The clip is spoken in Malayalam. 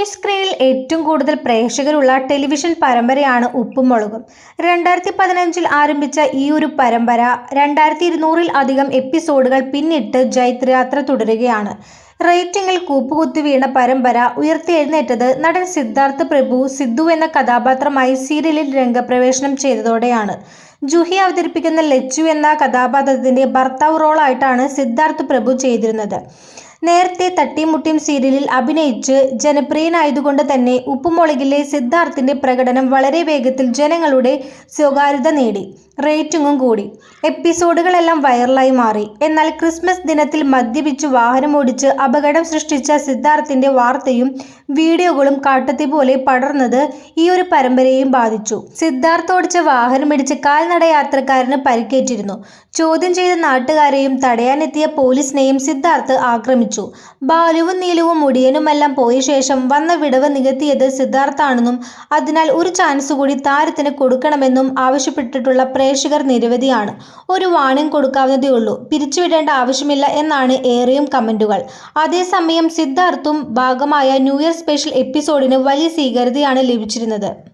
മിനി സ്ക്രീനിൽ ഏറ്റവും കൂടുതൽ പ്രേക്ഷകരുള്ള ടെലിവിഷൻ പരമ്പരയാണ് ഉപ്പും മുളകും രണ്ടായിരത്തി പതിനഞ്ചിൽ ആരംഭിച്ച ഈ ഒരു പരമ്പര രണ്ടായിരത്തി ഇരുന്നൂറിൽ അധികം എപ്പിസോഡുകൾ പിന്നിട്ട് ജൈത്രയാത്ര തുടരുകയാണ്. റേറ്റിംഗിൽ കൂപ്പുകുത്തി വീണ പരമ്പര ഉയർത്തിയെഴുന്നേറ്റത് നടൻ സിദ്ധാർത്ഥ് പ്രഭു സിദ്ധു എന്ന കഥാപാത്രമായി സീരിയലിൽ രംഗപ്രവേശനം ചെയ്തതോടെയാണ്. ജുഹി അവതരിപ്പിക്കുന്ന ലച്ചു എന്ന കഥാപാത്രത്തിന്റെ ഭർത്താവ് റോളായിട്ടാണ് സിദ്ധാർത്ഥ് പ്രഭു ചെയ്തിരുന്നത്. നേരത്തെ തട്ടിമുട്ടിയും സീരിയലിൽ അഭിനയിച്ച് ജനപ്രിയനായതുകൊണ്ട് തന്നെ ഉപ്പുമുളകിലെ സിദ്ധാർത്ഥിന്റെ പ്രകടനം വളരെ വേഗത്തിൽ ജനങ്ങളുടെ സ്വകാര്യത നേടി റേറ്റിംഗും കൂടി. എപ്പിസോഡുകളെല്ലാം വൈറലായി മാറി. എന്നാൽ ക്രിസ്മസ് ദിനത്തിൽ മദ്യപിച്ച് വാഹനമോടിച്ച് അപകടം സൃഷ്ടിച്ച സിദ്ധാർത്ഥിന്റെ വാർത്തയും വീഡിയോകളും കാട്ടത്തി പോലെ പടർന്നത് ഈ ഒരു പരമ്പരയെയും ബാധിച്ചു. സിദ്ധാർത്ഥ് ഓടിച്ച വാഹനമിടിച്ച് കാൽനട യാത്രക്കാരന് പരിക്കേറ്റിരുന്നു. ചോദ്യം ചെയ്ത നാട്ടുകാരെയും തടയാനെത്തിയ പോലീസിനെയും സിദ്ധാർത്ഥ് ആക്രമിച്ചു. ബാലുവും നീലുവും മുടിയനുമെല്ലാം പോയ ശേഷം വന്ന വിടവ് നികത്തിയത് സിദ്ധാർത്ഥാണെന്നും അതിനാൽ ഒരു ചാൻസ് കൂടി താരത്തിന് കൊടുക്കണമെന്നും ആവശ്യപ്പെട്ടിട്ടുള്ള പ്രേക്ഷകർ നിരവധിയാണ്. ഒരു വാണിംഗ് കൊടുക്കാവുന്നതേ ഉള്ളൂ പിരിച്ചുവിടേണ്ട ആവശ്യമില്ല എന്നാണ് ഏറെയും കമന്റുകൾ. അതേസമയം സിദ്ധാർത്ഥും ഭാഗമായ ന്യൂ ഇയർ സ്പെഷ്യൽ എപ്പിസോഡിന് വലിയ സ്വീകാര്യതയാണ് ലഭിച്ചിരുന്നത്.